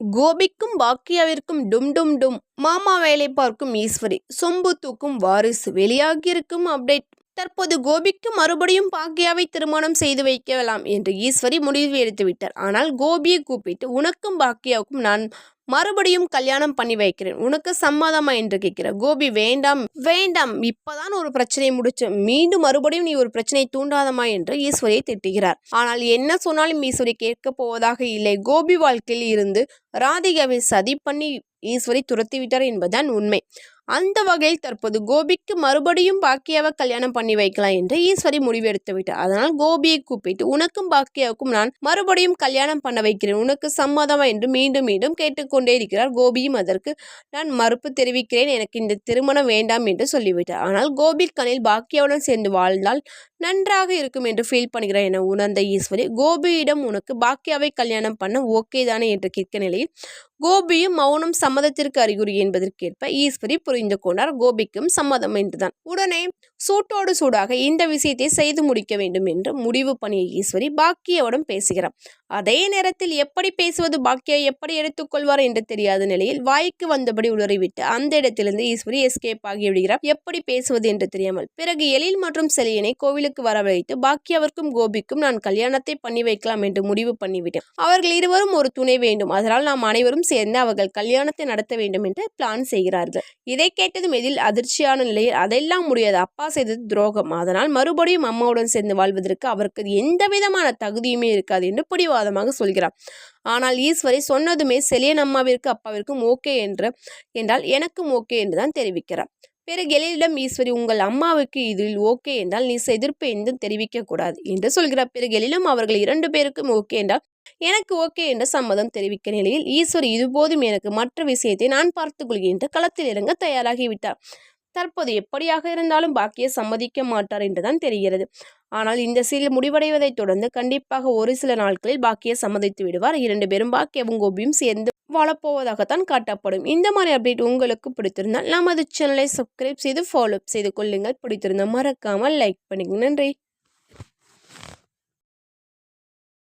கோபிக்கும் பாக்கியாவிற்கும் டும் டும் டும் மாமா வேலை பார்க்கும் ஈஸ்வரி. சொம்பு தூக்கும் வாரிசு வெளியாகியிருக்கும் அப்டேட் தற்போது கோபிக்கு மறுபடியும் பாக்கியாவை திருமணம் செய்து வைக்கலாம் என்று ஈஸ்வரி முடிவு எடுத்துவிட்டார். ஆனால் கோபியை கூப்பிட்டு உனக்கும் பாக்கியாவுக்கும் நான் மறுபடியும் கல்யாணம் பண்ணி வைக்கிறேன். உனக்கு சம்மதமா என்று கேட்கிற கோபி வேண்டாம் வேண்டாம். இப்பதான் ஒரு பிரச்சனை முடிச்சு. மீண்டும் மறுபடியும் நீ ஒரு பிரச்சனையை தூண்டாதமா என்று ஈஸ்வரியை திட்டுகிறார். ஆனால் என்ன சொன்னாலும் ஈஸ்வரி கேட்க போவதாக இல்லை. கோபி வாழ்க்கையில் இருந்து ராதிகாவை சதி பண்ணி ஈஸ்வரி துரத்திவிட்டார் என்பதுதான் உண்மை. அந்த வகையில் தற்போது கோபிக்கு மறுபடியும் பாக்கியாவை கல்யாணம் பண்ணி வைக்கலாம் என்று ஈஸ்வரி முடிவெடுத்து விட்டார். அதனால் கோபியை கூப்பிட்டு உனக்கும் பாக்கியாவுக்கும் நான் மறுபடியும் கல்யாணம் பண்ண வைக்கிறேன். உனக்கு சம்மதமா? என்று மீண்டும் மீண்டும் கேட்டுக்கொண்டே இருக்கிறார். கோபியும் அதற்கு நான் மறுப்பு தெரிவிக்கிறேன். எனக்கு இந்த திருமணம் வேண்டாம் என்று சொல்லிவிட்டார். ஆனால் கோபி கனில் பாக்கியாவுடன் சேர்ந்து வாழ்ந்தால் நன்றாக இருக்கும் என்று ஃபீல் பண்ணுகிறார் என உணர்ந்த ஈஸ்வரி கோபியிடம் உனக்கு பாக்கியாவை கல்யாணம் பண்ண ஓகே தானே என்று கேட்க நிலையில் கோபியும் மௌனம் சம்மதத்திற்கு அறிகுறி என்பதற்கேற்ப ஈஸ்வரி புரிந்து கொண்டார். கோபிக்கும் சம்மதம் என்றுதான். உடனே சூட்டோடு சூடாக இந்த விஷயத்தை செய்து முடிக்க வேண்டும் என்று முடிவு பண்ணிய ஈஸ்வரி பாக்கியாவுடன் பேசுகிறார். அதே நேரத்தில் எப்படி பேசுவது? பாக்கியா எப்படி எடுத்துக்கொள்வார் என்று தெரியாத நிலையில் வாய்க்கு வந்தபடி உளறிவிட்டு அந்த இடத்திலிருந்து ஈஸ்வரி எஸ்கேப் ஆகிவிடுகிறார் எப்படி பேசுவது என்று தெரியாமல் பிறகு எழில் மற்றும் செலியனை கோவிலுக்கு வரவழைத்து பாக்கியாவிற்கும் கோபிக்கும் நான் கல்யாணத்தை பண்ணி வைக்கலாம் என்று முடிவு பண்ணிவிட்டேன். அவர்கள் இருவரும் ஒரு துணை வேண்டும். அதனால் நாம் அனைவரும் சேர்ந்து அவர்கள் கல்யாணத்தை நடத்த வேண்டும் என்று பிளான் செய்கிறார்கள். இதை கேட்டதும் எதில் அதிர்ச்சியான நிலையில் அதெல்லாம் முடியாது. அப்பா செய்தது துரோகம். அதனால் மறுபடியும் அம்மாவுடன் சேர்ந்து வாழ்வதற்கு அவருக்கு எந்த விதமான தகுதியுமே இருக்காது என்று பிடிவாதமாக சொல்கிறார். ஆனால் ஈஸ்வரி சொன்னதுமே செலியன் அம்மாவிற்கு அப்பாவிற்கும் ஓகே என்று என்றால் எனக்கும் ஓகே என்று தான் தெரிவிக்கிறார். பிறகு எழிலிடம் ஈஸ்வரி உங்கள் அம்மாவுக்கு இதில் ஓகே என்றால் நீ எதிர்ப்பு என்றும் தெரிவிக்கக்கூடாது. என்று சொல்கிறார். பிறகு எழிலும் அவர்கள் இரண்டு பேருக்கும் ஓகே என்றால் எனக்கு ஓகே என்று சம்மதம் தெரிவிக்க நிலையில் ஈஸ்வரி இதுபோதும் எனக்கு மற்ற விஷயத்தை நான் பார்த்துக்கொள்கின்ற என்று களத்தில் இறங்க தயாராகிவிட்டார் தற்போது எப்படியாக இருந்தாலும் பாக்கியை சம்மதிக்க மாட்டார் என்றுதான் தெரிகிறது. ஆனால் இந்த சீரியல் முடிவடைவதைத் தொடர்ந்து கண்டிப்பாக ஒரு சில நாட்களில் பாக்கியை சம்மதித்து விடுவார். இரண்டு பேரும் பாக்கியவும் கோபியும் சேர்ந்து வாழப்போவதாகத்தான் காட்டப்படும். இந்த மாதிரி அப்டேட் உங்களுக்கு பிடித்திருந்தால் நமது சேனலை சப்ஸ்கிரைப் செய்து ஃபாலோ செய்து கொள்ளுங்கள். பிடித்திருந்தால் மறக்காமல் லைக் பண்ணிக்கங்க நன்றி.